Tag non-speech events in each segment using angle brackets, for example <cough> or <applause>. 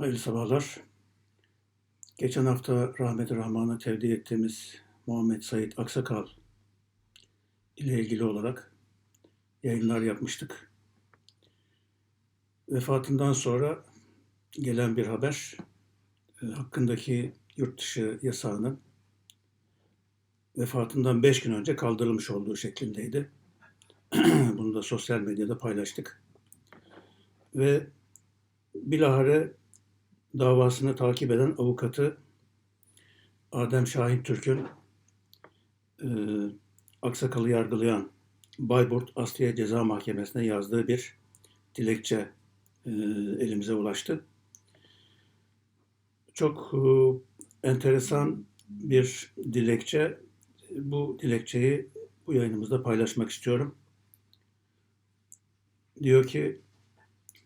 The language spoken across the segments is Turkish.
Hayırlı sabahlar. Geçen hafta rahmet-i rahmana tevdi ettiğimiz Muhammed Said Aksakal ile ilgili olarak yayınlar yapmıştık. Vefatından sonra gelen bir haber e, hakkındaki yurt dışı yasağının vefatından 5 gün önce kaldırılmış olduğu şeklindeydi. <clears throat> Bunu da sosyal medyada paylaştık. Ve bilahare davasını takip eden avukatı Adem Şahin Türk'ün e, Aksakal'ı yargılayan Bayburt Asliye Ceza Mahkemesi'ne yazdığı bir dilekçe e, elimize ulaştı. Çok e, enteresan bir dilekçe. Bu dilekçeyi bu yayınımızda paylaşmak istiyorum. Diyor ki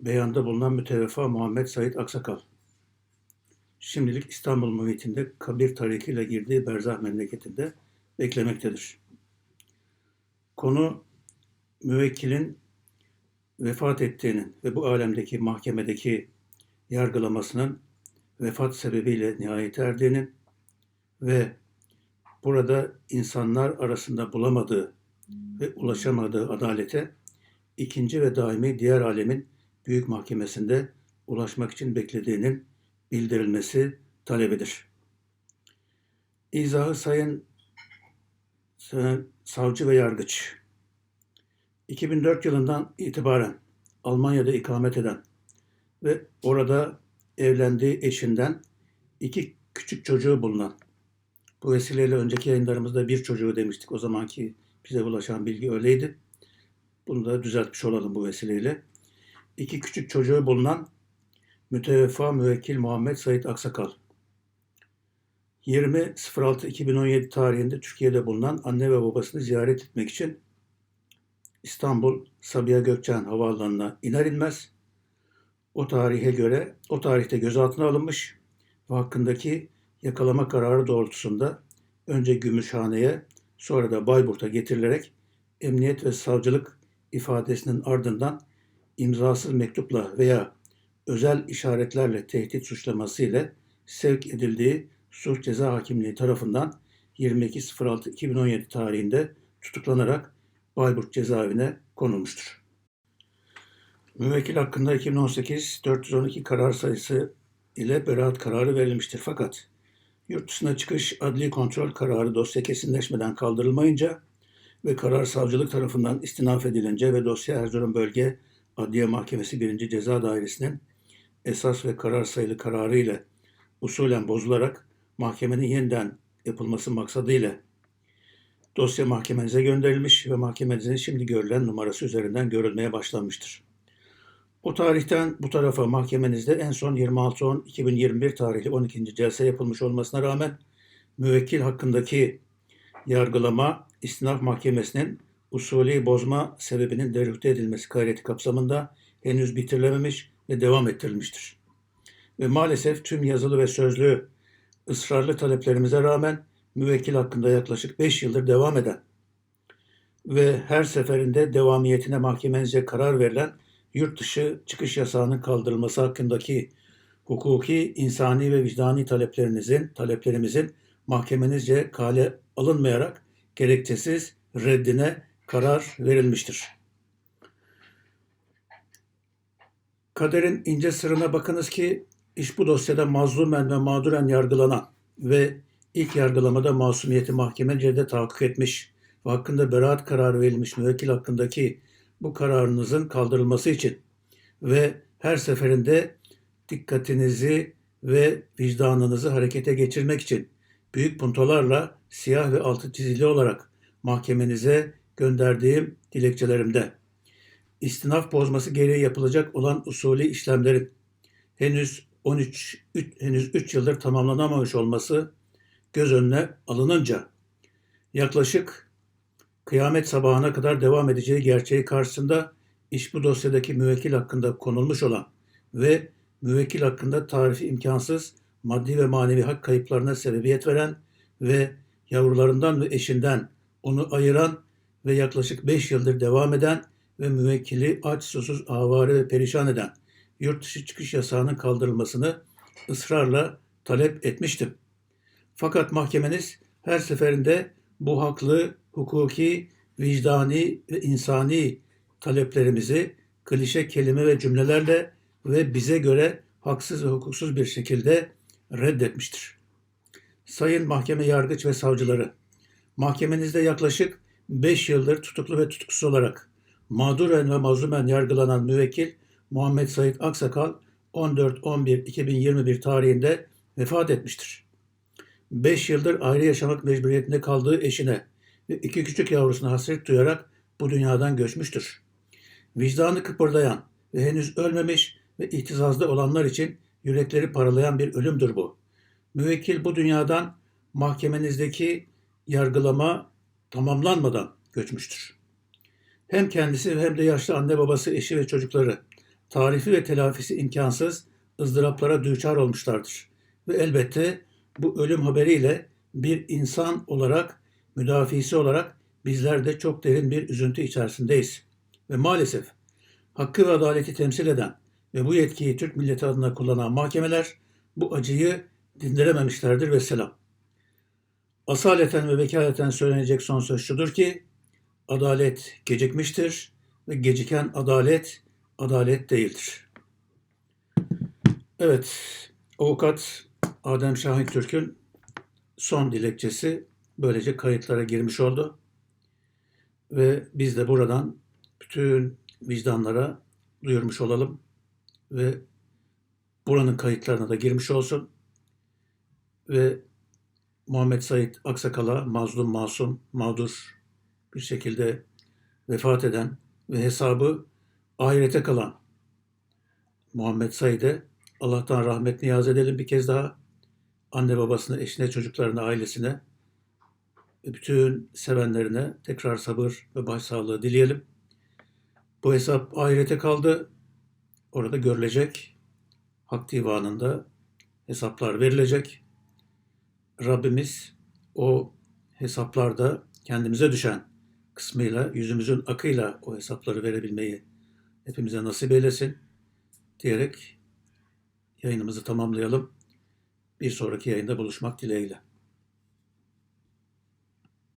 beyanda bulunan müteveffa Muhammed Said Aksakal şimdilik İstanbul muhitinde kabir tarikiyle girdiği berzah memleketinde beklemektedir. Konu müvekkilin vefat ettiğinin ve bu alemdeki mahkemedeki yargılamasının vefat sebebiyle nihayet erdiğinin ve burada insanlar arasında bulamadığı ve ulaşamadığı adalete ikinci ve daimi diğer alemin büyük mahkemesinde ulaşmak için beklediğinin bildirilmesi talebidir. İzahı Sayın Savcı ve Yargıç 2004 yılından itibaren Almanya'da ikamet eden ve orada evlendiği eşinden iki küçük çocuğu bulunan bu vesileyle önceki yayınlarımızda bir çocuğu demiştik. O zamanki bize ulaşan bilgi öyleydi. Bunu da düzeltmiş olalım bu vesileyle. İki küçük çocuğu bulunan Müteveffa Müvekkil Muhammed Said Aksakal. 20.06.2017 tarihinde Türkiye'de bulunan anne ve babasını ziyaret etmek için İstanbul Sabiha Gökçen Havaalanı'na iner inmez o tarihe göre o tarihte gözaltına alınmış ve hakkındaki yakalama kararı doğrultusunda önce Gümüşhane'ye sonra da Bayburt'a getirilerek emniyet ve savcılık ifadesinin ardından imzasız mektupla veya özel işaretlerle tehdit suçlaması ile sevk edildiği suç ceza hakimliği tarafından 22.06.2017 tarihinde tutuklanarak Bayburt cezaevine konulmuştur. Müvekkil hakkında 2018 412 karar sayısı ile beraat kararı verilmiştir. Fakat yurt dışına çıkış adli kontrol kararı dosya kesinleşmeden kaldırılmayınca ve karar savcılık tarafından istinaf edilince ve dosya Erzurum Bölge Adliye Mahkemesi 1. Ceza Dairesi'nin esas ve karar sayılı kararı ile usulen bozularak mahkemenin yeniden yapılması maksadıyla dosya mahkemenize gönderilmiş ve mahkemenizin şimdi görülen numarası üzerinden görülmeye başlanmıştır. O tarihten bu tarafa mahkemenizde en son 26.10.2021 tarihli 12. celse yapılmış olmasına rağmen müvekkil hakkındaki yargılama istinaf mahkemesinin usulü bozma sebebinin derüfte edilmesi gayreti kapsamında henüz bitirilememiş ve devam ettirilmiştir. Ve maalesef tüm yazılı ve sözlü ısrarlı taleplerimize rağmen müvekkil hakkında yaklaşık 5 yıldır devam eden ve her seferinde devamiyetine mahkemenize karar verilen yurt dışı çıkış yasağının kaldırılması hakkındaki hukuki, insani ve vicdani taleplerinizin, taleplerimizin mahkemenizce kale alınmayarak gerekçesiz reddine karar verilmiştir. Kaderin ince sırrına bakınız ki iş bu dosyada mazlumen ve mağduren yargılanan ve ilk yargılamada masumiyeti mahkemece de tahakkuk etmiş ve hakkında beraat kararı verilmiş müvekkil hakkındaki bu kararınızın kaldırılması için ve her seferinde dikkatinizi ve vicdanınızı harekete geçirmek için büyük puntolarla siyah ve altı çizili olarak mahkemenize gönderdiğim dilekçelerimde istinaf bozması gereği yapılacak olan usulü işlemlerin henüz 13 3, henüz 3 yıldır tamamlanamamış olması göz önüne alınınca yaklaşık kıyamet sabahına kadar devam edeceği gerçeği karşısında iş bu dosyadaki müvekkil hakkında konulmuş olan ve müvekkil hakkında tarifi imkansız maddi ve manevi hak kayıplarına sebebiyet veren ve yavrularından ve eşinden onu ayıran ve yaklaşık 5 yıldır devam eden ve müvekkili aç susuz avare ve perişan eden yurt dışı çıkış yasağının kaldırılmasını ısrarla talep etmiştim. Fakat mahkemeniz her seferinde bu haklı, hukuki, vicdani ve insani taleplerimizi klişe kelime ve cümlelerle ve bize göre haksız ve hukuksuz bir şekilde reddetmiştir. Sayın mahkeme yargıç ve savcıları, mahkemenizde yaklaşık 5 yıldır tutuklu ve tutuksuz olarak mağduren ve mazlumen yargılanan müvekkil Muhammed Said Aksakal 14-11-2021 tarihinde vefat etmiştir. 5 yıldır ayrı yaşamak mecburiyetinde kaldığı eşine ve iki küçük yavrusuna hasret duyarak bu dünyadan göçmüştür. Vicdanı kıpırdayan ve henüz ölmemiş ve ihtizazda olanlar için yürekleri paralayan bir ölümdür bu. Müvekkil bu dünyadan mahkemenizdeki yargılama tamamlanmadan göçmüştür. Hem kendisi hem de yaşlı anne babası, eşi ve çocukları tarifi ve telafisi imkansız ızdıraplara düçar olmuşlardır. Ve elbette bu ölüm haberiyle bir insan olarak, müdafisi olarak bizler de çok derin bir üzüntü içerisindeyiz. Ve maalesef hakkı ve adaleti temsil eden ve bu yetkiyi Türk milleti adına kullanan mahkemeler bu acıyı dindirememişlerdir ve selam. Asaleten ve vekaleten söylenecek son söz şudur ki, adalet gecikmiştir ve geciken adalet, adalet değildir. Evet, avukat Adem Şahin Türk'ün son dilekçesi böylece kayıtlara girmiş oldu. Ve biz de buradan bütün vicdanlara duyurmuş olalım ve buranın kayıtlarına da girmiş olsun ve Muhammed Said Aksakal'a mazlum, masum, mağdur bir şekilde vefat eden ve hesabı ahirete kalan Muhammed Said'e Allah'tan rahmet niyaz edelim bir kez daha. Anne babasına, eşine, çocuklarına, ailesine ve bütün sevenlerine tekrar sabır ve başsağlığı dileyelim. Bu hesap ahirete kaldı. Orada görülecek. Hak divanında hesaplar verilecek. Rabbimiz o hesaplarda kendimize düşen kısmıyla, yüzümüzün akıyla o hesapları verebilmeyi hepimize nasip eylesin diyerek yayınımızı tamamlayalım. Bir sonraki yayında buluşmak dileğiyle.